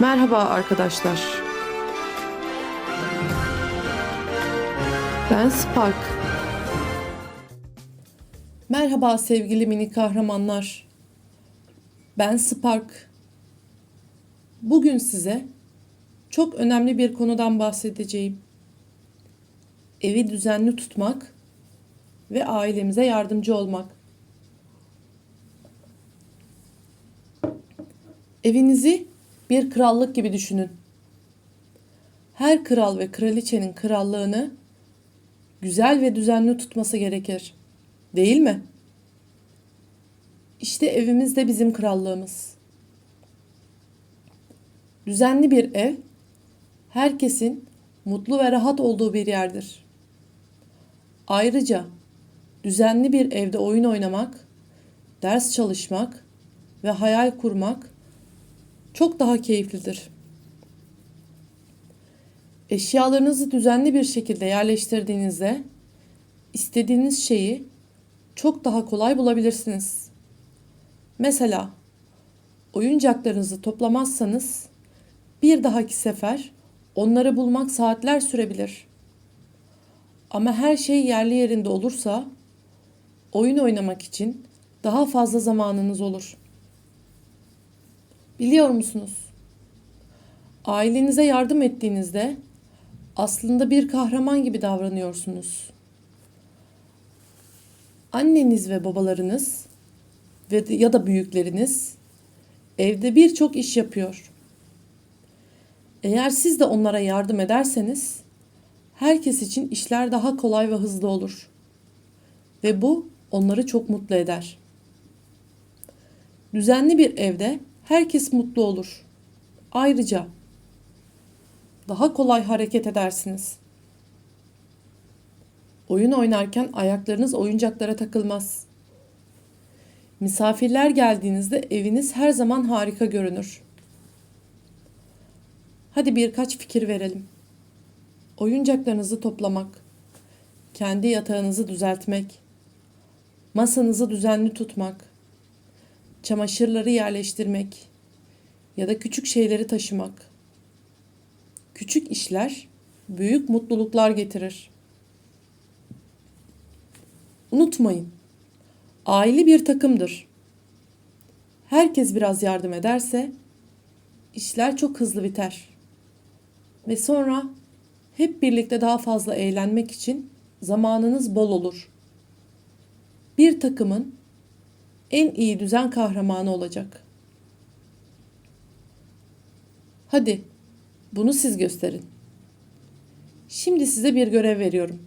Merhaba arkadaşlar. Ben Spark. Merhaba sevgili mini kahramanlar. Ben Spark. Bugün size çok önemli bir konudan bahsedeceğim. Evi düzenli tutmak ve ailemize yardımcı olmak. Evinizi bir krallık gibi düşünün. Her kral ve kraliçenin krallığını güzel ve düzenli tutması gerekir. Değil mi? İşte evimiz de bizim krallığımız. Düzenli bir ev herkesin mutlu ve rahat olduğu bir yerdir. Ayrıca düzenli bir evde oyun oynamak, ders çalışmak ve hayal kurmak çok daha keyiflidir. Eşyalarınızı düzenli bir şekilde yerleştirdiğinizde istediğiniz şeyi çok daha kolay bulabilirsiniz. Mesela oyuncaklarınızı toplamazsanız bir dahaki sefer onları bulmak saatler sürebilir. Ama her şey yerli yerinde olursa oyun oynamak için daha fazla zamanınız olur. Biliyor musunuz? Ailenize yardım ettiğinizde aslında bir kahraman gibi davranıyorsunuz. Anneniz ve babalarınız ve ya da büyükleriniz evde birçok iş yapıyor. Eğer siz de onlara yardım ederseniz herkes için işler daha kolay ve hızlı olur. Ve bu onları çok mutlu eder. Düzenli bir evde herkes mutlu olur. Ayrıca daha kolay hareket edersiniz. Oyun oynarken ayaklarınız oyuncaklara takılmaz. Misafirler geldiğinizde eviniz her zaman harika görünür. Hadi birkaç fikir verelim. Oyuncaklarınızı toplamak, kendi yatağınızı düzeltmek, masanızı düzenli tutmak, çamaşırları yerleştirmek ya da küçük şeyleri taşımak. Küçük işler büyük mutluluklar getirir. Unutmayın. Aile bir takımdır. Herkes biraz yardım ederse işler çok hızlı biter. Ve sonra hep birlikte daha fazla eğlenmek için zamanınız bol olur. Bir takımın en iyi düzen kahramanı olacak. Hadi bunu siz gösterin. Şimdi size bir görev veriyorum.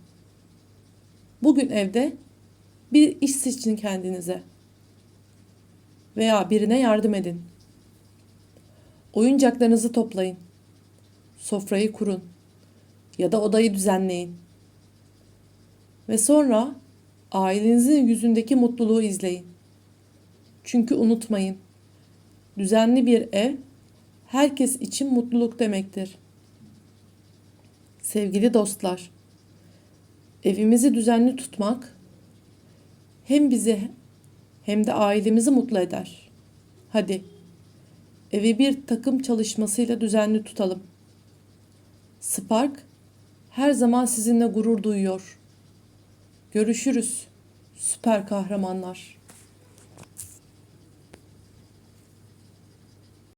Bugün evde bir iş seçin kendinize. Veya birine yardım edin. Oyuncaklarınızı toplayın. Sofrayı kurun ya da odayı düzenleyin. Ve sonra ailenizin yüzündeki mutluluğu izleyin. Çünkü unutmayın. Düzenli bir ev herkes için mutluluk demektir. Sevgili dostlar, evimizi düzenli tutmak hem bizi hem de ailemizi mutlu eder. Hadi evi bir takım çalışmasıyla düzenli tutalım. Spark her zaman sizinle gurur duyuyor. Görüşürüz süper kahramanlar.